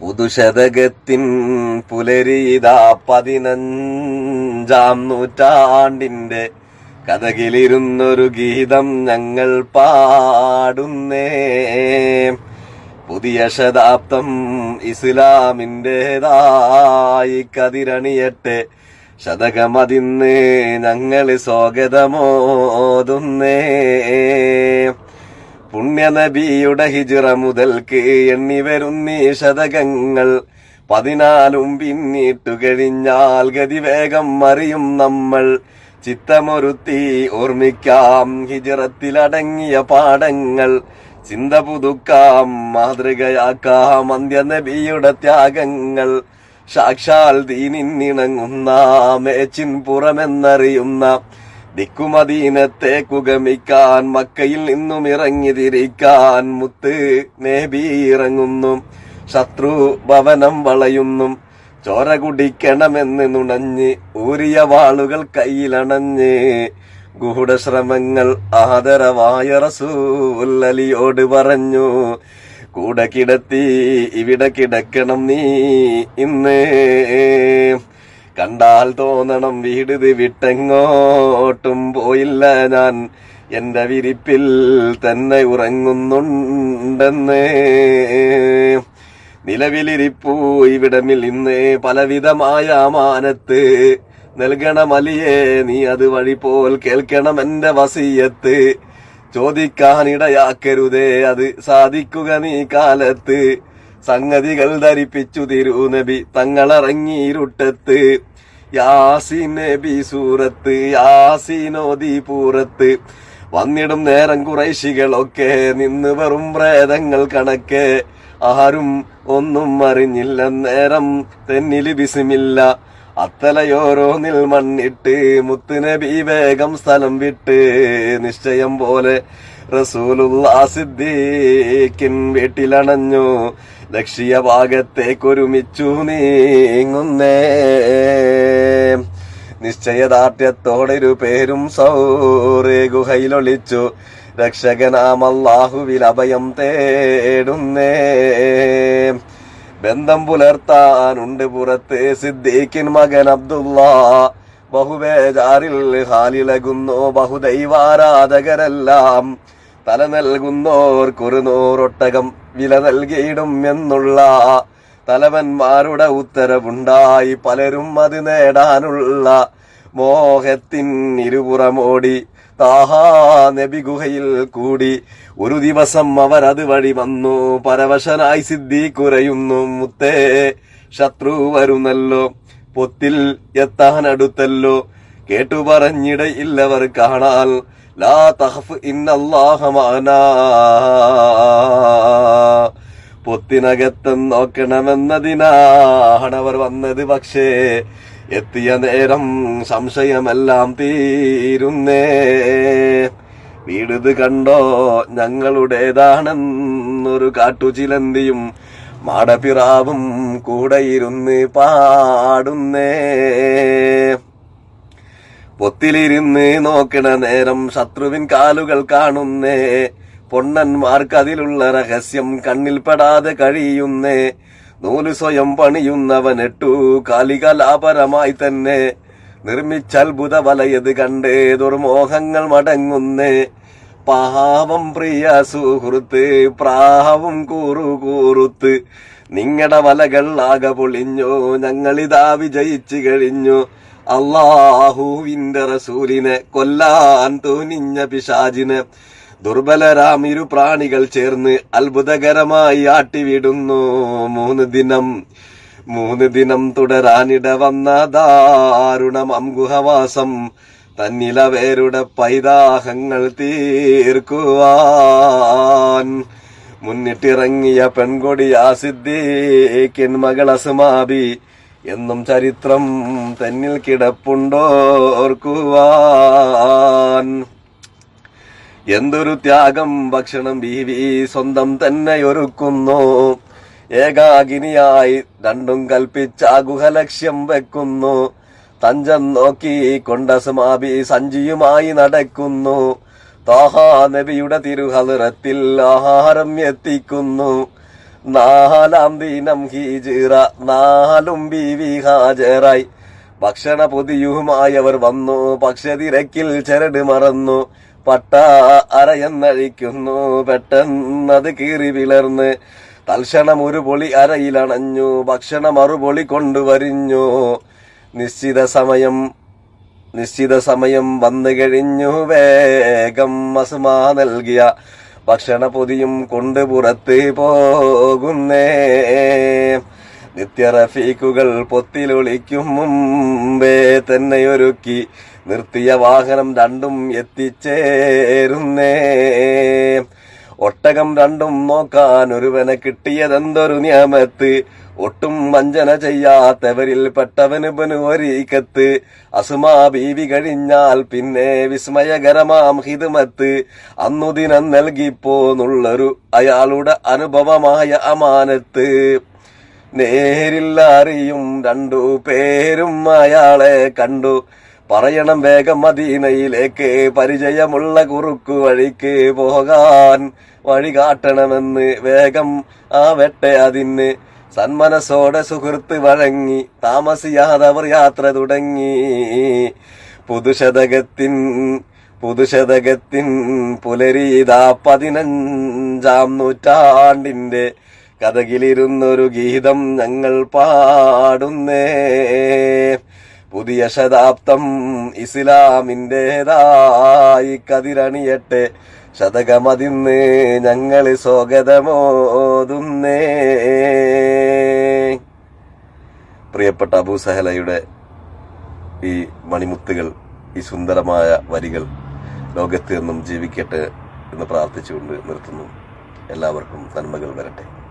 പുതുശതകത്തിൻ പുലരീത പതിനഞ്ചാം നൂറ്റാണ്ടിന്റെ കഥകിലിരുന്നൊരു ഗീതം ഞങ്ങൾ പാടുന്നേ. പുതിയ ശതാബ്ദം ഇസ്ലാമിന്റെതായി കതിരണിയട്ടെ. ശതകമതിന്ന് ഞങ്ങൾ സ്വാഗതമോതുന്നേ. പുണ്യനബിയുടെ ഹിജിറ മുതൽക്ക് എണ്ണി വരുന്നീ ശതകങ്ങൾ. പതിനാലും പിന്നിട്ടു കഴിഞ്ഞാൽ ഗതിവേഗം അറിയും നമ്മൾ. ചിത്തമൊരുത്തി ഓർമ്മിക്കാം ഹിജിറത്തിലടങ്ങിയ പാഠങ്ങൾ. ചിന്ത പുതുക്കാം മാതൃകയാക്കാം അന്ത്യനബിയുടെ ത്യാഗങ്ങൾ. സാക്ഷാൽ ദീനിന്നിണങ്ങുന്ന മേച്ചിൻ പുറമെന്നറിയുന്ന ദിക്കുമദീനത്തേക്കു കുഗമിക്കാൻ മക്കയിൽ നിന്നും ഇറങ്ങി തിരിക്കാൻ മുത്ത് നേബി ഇറങ്ങുന്നു. ശത്രു ഭവനം വളയുന്നു. ചോര കുടിക്കണമെന്ന് നുണഞ്ഞ് ഊരിയ വാളുകൾ കയ്യിലണഞ്ഞ് ഗൂഢശ്രമങ്ങൾ ആദരവായ റസൂല്ലലിയോട് പറഞ്ഞു കൂടെ കിടത്തി ഇവിടെ കിടക്കണം നീ ഇന്ന്. കണ്ടാൽ തോന്നണം വീടുത് വിട്ടെങ്ങോട്ടും പോയില്ല ഞാൻ. എന്റെ വിരിപ്പിൽ തന്നെ ഉറങ്ങുന്നുണ്ടെന്ന്. നിലവിലിരിപ്പൂ ഇവിടമിൽ ഇന്ന്. പലവിധമായ മാനത്ത് നൽകണമലിയേ നീ അത് വഴി പോൽ കേൾക്കണം എന്റെ വസീയത്ത്. ചോദിക്കാനിടയാക്കരുതേ അത് സാധിക്കുക നീ കാലത്ത്. സംഗതികൾ ധരിപ്പിച്ചു തിരുനബി തങ്ങളിറങ്ങിയിരുട്ടത്ത് യാസീൻ നബി സൂറത്ത് യാസീനോദി പൂറത്ത്. വന്നിടും നേരം കുറൈശികളൊക്കെ നിന്ന് വെറും പ്രേതങ്ങൾ കണക്കെ. ആരും ഒന്നും അറിഞ്ഞില്ല നേരം തെന്നിൽ ബിസിമില്ല അത്തലയോരോന്നിൽ മണ്ണിട്ട് മുത്തുനബി വേഗം സ്ഥലം വിട്ട്. നിശ്ചയം പോലെ റസൂലുള്ളാ സിദ്ദീഖിൻ വീട്ടിലണഞ്ഞു. ലക്ഷ്യ ഭാഗത്തേക്കൊരുമിച്ചു നീങ്ങുന്നേ. നിശ്ചയദാർഢ്യത്തോടൊരു പേരും സൗറേ ഗുഹയിലൊളിച്ചു. രക്ഷകനാമല്ലാഹുവിൽ അഭയം തേടുന്നേ. ബന്ധം പുലർത്താനുണ്ട് പുറത്ത് സിദ്ദീഖിൻ മകൻ അബ്ദുള്ള. ബഹുബേജാറിൽ ഹാലിളകുന്നു ബഹുദൈവാരാധകരെല്ലാം. തല നൽകുന്നോർക്കൊരു നൂറൊട്ടകം വില നൽകിയിടും എന്നുള്ള തലവന്മാരുടെ ഉത്തരവുണ്ടായി പലരും അത് നേടാനുള്ള മോഹത്തിൻ ഇരുപുറമോടി. താഹാ നബി ഗുഹയിൽ കൂടി ഒരു ദിവസം അവർ അത് വഴി വന്നു. പരവശനായി സിദ്ധി കുറയുന്നു. മുത്തേ ശത്രു വരുന്നല്ലോ. പൊത്തിൽ എത്താൻ അടുത്തല്ലോ. കേട്ടു പറഞ്ഞിടയില്ലവർ കാണാൽ ലാ പൊത്തിനകത്തം നോക്കണമെന്നതിനാണ് അവർ വന്നത് പക്ഷേ എത്തിയ നേരം സംശയമെല്ലാം തീരുന്നേ. വീടുത് കണ്ടോ? ഞങ്ങളുടേതാണെന്നൊരു കാട്ടുചിലന്തിയും മാടപ്പിറാവും കൂടെയിരുന്ന് പാടുന്നേ. പൊത്തിലിരുന്ന് നോക്കണ നേരം ശത്രുവിൻ കാലുകൾ കാണുന്നേ. പൊണ്ണന്മാർക്ക് അതിലുള്ള രഹസ്യം കണ്ണിൽപ്പെടാതെ കഴിയുന്നേ. നൂൽ സ്വയം പണിയുന്നവൻ പണിയുന്നവനെട്ടു കാലികലാപരമായി തന്നെ. നിർമ്മിച്ചത്ഭുത വലയത് കണ്ടേ ദുർമോഹങ്ങൾ മടങ്ങുന്നേ. പാവം പ്രിയ സുഹൃത്ത് പ്രാവും കൂറു കൂറുത്ത് നിങ്ങടെ വലകൾ ആകെ പൊളിഞ്ഞു ഞങ്ങളിതാ വിജയിച്ചു കഴിഞ്ഞു. അള്ളാഹുവിന്റെ റസൂലിനെ കൊല്ലാൻ തോന്നിഞ്ഞ പിശാജിന് ദുർബലരാം ഇരു പ്രാണികൾ ചേർന്ന് അത്ഭുതകരമായി ആട്ടിവിടുന്നു. മൂന്ന് ദിനം മൂന്ന് ദിനം തുടരാനിട വന്ന ദാരുണം അംഗുഹവാസം. തന്നിലവേരുടെ പൈതാഹങ്ങൾ തീർക്കുവാൻ. മുന്നിട്ടിറങ്ങിയ പെൺകൊടി മകൾ അസുമാബി. എന്നും ചരിത്രം തന്നിൽ കിടപ്പുണ്ടോർക്കുവാൻ എന്തൊരു ത്യാഗം ഭക്ഷണം ബീവി സ്വന്തം തന്നെ ഒരുക്കുന്നു. ഏകാഗിനിയായി രണ്ടും കൽപ്പിച്ച ഗുഹലക്ഷ്യം വെക്കുന്നു. തഞ്ചം നോക്കി കൊണ്ട സമാപി സഞ്ചിയുമായി നടക്കുന്നു. താഹാ നബിയുടെ തിരുഹലറത്തിൽ ആഹാരം എത്തിക്കുന്നു. നാലാം ദിനം ഹീജിറ നാലും ബീവി ഹാജരായി. ഭക്ഷണ പൊതിയുമായവർ വന്നു വന്നു പക്ഷതിരക്കിൽ ചരട് മറന്നു. പട്ട അരയെന്നഴിക്കുന്നു പെട്ടെന്നത് കീറി വിളർന്ന്. തൽക്ഷണം ഒരു പൊളി അരയിലണഞ്ഞു ഭക്ഷണം മറുപൊളി കൊണ്ടുവരിഞ്ഞു നിശ്ചിത സമയം നിശ്ചിത സമയം വന്നു കഴിഞ്ഞു വേഗം മസുമാ നൽകിയ ഭക്ഷണ പൊതിയും കൊണ്ട് പുറത്ത് പോകുന്നേ. നിത്യറഫീക്കുകൾ പൊത്തിലൊളിക്കും മുമ്പേ തന്നെ ഒരുക്കി നിർത്തിയ വാഹനം രണ്ടും എത്തിച്ചേരുന്നേ. ഒട്ടകം രണ്ടും നോക്കാൻ ഒരുവനെ കിട്ടിയതെന്തൊരു നിയമത്ത്? ഒട്ടും വഞ്ചന ചെയ്യാത്തവരിൽ പെട്ടവന് പനു ഒരീക്കത്ത്. അസുമാ ബീവി കഴിഞ്ഞാൽ പിന്നെ വിസ്മയകരമാം ഹിതുമത്ത്. അന്നുദിനം നൽകിപ്പോന്നുള്ളൊരു അയാളുടെ അനുഭവമായ അമാനത്ത്. നേരിൽ അറിയും രണ്ടു പേരും അയാളെ കണ്ടു. പറയണം വേഗം മദീനയിലേക്ക് പരിചയമുള്ള കുറുക്കു വഴിക്ക് പോകാൻ വഴി കാട്ടണമെന്ന് വേഗം ആവട്ടെ അതിന് സന്മനസോടെ സുഹൃത്ത് വഴങ്ങി താമസിയാതെ അവർ യാത്ര തുടങ്ങി. പുതുശതകത്തിൻ പുതുശതകത്തിൻ പുലരീതാ പതിനഞ്ചാം നൂറ്റാണ്ടിന്റെ കഥകിലിരുന്നൊരു ഗീതം ഞങ്ങൾ പാടുന്നേ. പുതിയ ശതാബ്ദം ഇസ്ലാമിന്റെതായി കതിരണിയട്ടെ. ശതകമതിന്ന് ഞങ്ങൾ സ്വാഗതമോതുന്നേ. പ്രിയപ്പെട്ട അബൂ സഹലയുടെ ഈ മണിമുത്തുകൾ ഈ സുന്ദരമായ വരികൾ ലോകത്ത് എന്നും ജീവിക്കട്ടെ എന്ന് പ്രാർത്ഥിച്ചുകൊണ്ട് നിർത്തുന്നു. എല്ലാവർക്കും നന്മകൾ വരട്ടെ.